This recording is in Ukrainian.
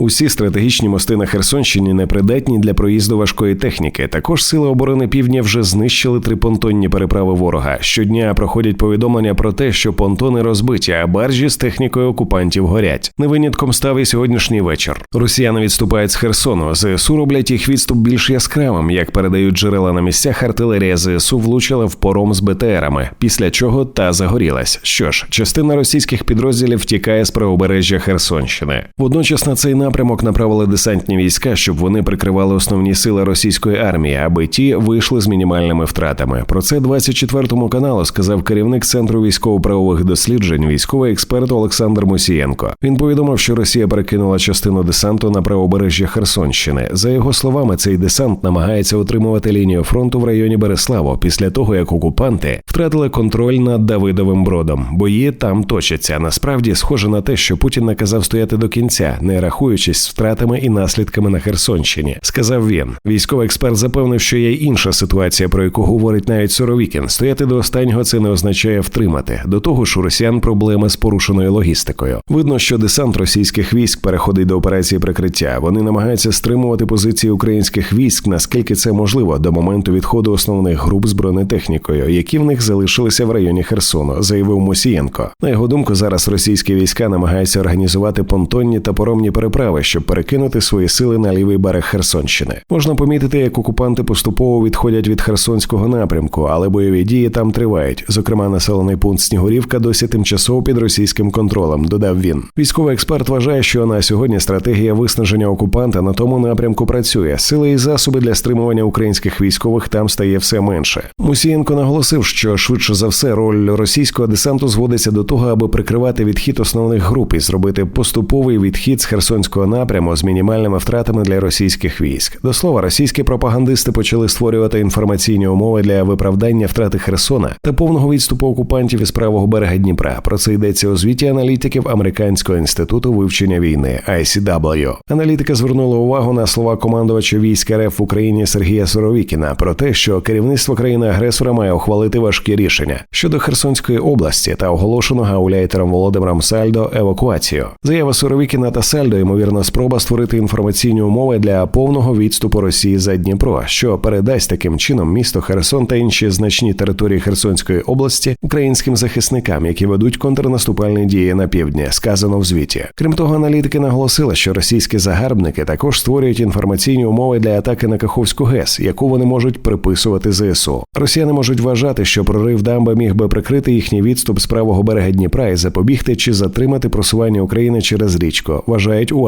Усі стратегічні мости на Херсонщині непридатні для проїзду важкої техніки. Також сили оборони півдня вже знищили три понтонні переправи ворога. Щодня проходять повідомлення про те, що понтони розбиті, а баржі з технікою окупантів горять. Не винятком став і сьогоднішній вечір. Росіяни відступають з Херсону. ЗСУ роблять їх відступ більш яскравим. Як передають джерела на місцях, артилерія ЗСУ влучила в пором з БТРами, після чого та загорілась. Що ж, частина російських підрозділів втікає з правобережжя Херсонщини. Водночас на цей напрямок направили десантні війська, щоб вони прикривали основні сили російської армії, аби ті вийшли з мінімальними втратами. Про це 24 каналу сказав керівник центру військово-правових досліджень, військовий експерт Олександр Мусієнко. Він повідомив, що Росія перекинула частину десанту на правобережжя Херсонщини. За його словами, цей десант намагається утримувати лінію фронту в районі Береславо після того, як окупанти втратили контроль над Давидовим бродом. Бої там точаться. Насправді схоже на те, що Путін наказав стояти до кінця, не рахуючись з втратами і наслідками на Херсонщині. Сказав він. Військовий експерт запевнив, що є інша ситуація, про яку говорить навіть Соровікін. Стояти до останнього це не означає втримати. До того ж, у росіян проблеми з порушеною логістикою. Видно, що десант російських військ переходить до операції прикриття. Вони намагаються стримувати позиції українських військ, наскільки це можливо, до моменту відходу основних груп з бронетехнікою, які в них залишилися в районі Херсону, заявив Мусієнко. На його думку, зараз російські війська намагаються організувати понтонні та поромні переправи, щоб перекинути свої сили на лівий берег Херсонщини. Можна помітити, як окупанти поступово відходять від Херсонського напрямку, але бойові дії там тривають. Зокрема, населений пункт Снігурівка досі тимчасово під російським контролем. Додав він. Військовий експерт вважає, що на сьогодні стратегія виснаження окупанта на тому напрямку працює. Сили і засоби для стримування українських військових там стає все менше. Мусієнко наголосив, що швидше за все роль російського десанту зводиться до того, аби прикривати відхід основних груп і зробити поступовий відхід з Херсонського напряму з мінімальними втратами для російських військ. До слова, російські пропагандисти почали створювати інформаційні умови для виправдання втрати Херсона та повного відступу окупантів із правого берега Дніпра. Про це йдеться у звіті аналітиків Американського інституту вивчення війни ICW. Аналітика звернула увагу на слова командувача військ РФ в Україні Сергія Соровікіна про те, що керівництво країни-агресора має ухвалити важкі рішення щодо Херсонської області та оголошено гауляйтером Володимиром Сальдо евакуацію. Заява Соровікіна та Сальдо ймовірно спроба створити інформаційні умови для повного відступу Росії за Дніпро, що передасть таким чином місто Херсон та інші значні території Херсонської області українським захисникам, які ведуть контрнаступальні дії на півдні, сказано в звіті. Крім того, аналітики наголосили, що російські загарбники також створюють інформаційні умови для атаки на Каховську ГЕС, яку вони можуть приписувати ЗСУ. Росіяни можуть вважати, що прорив дамби міг би прикрити їхній відступ з правого берега Дніпра і запобігти чи затримати просування України через річку. Вважають у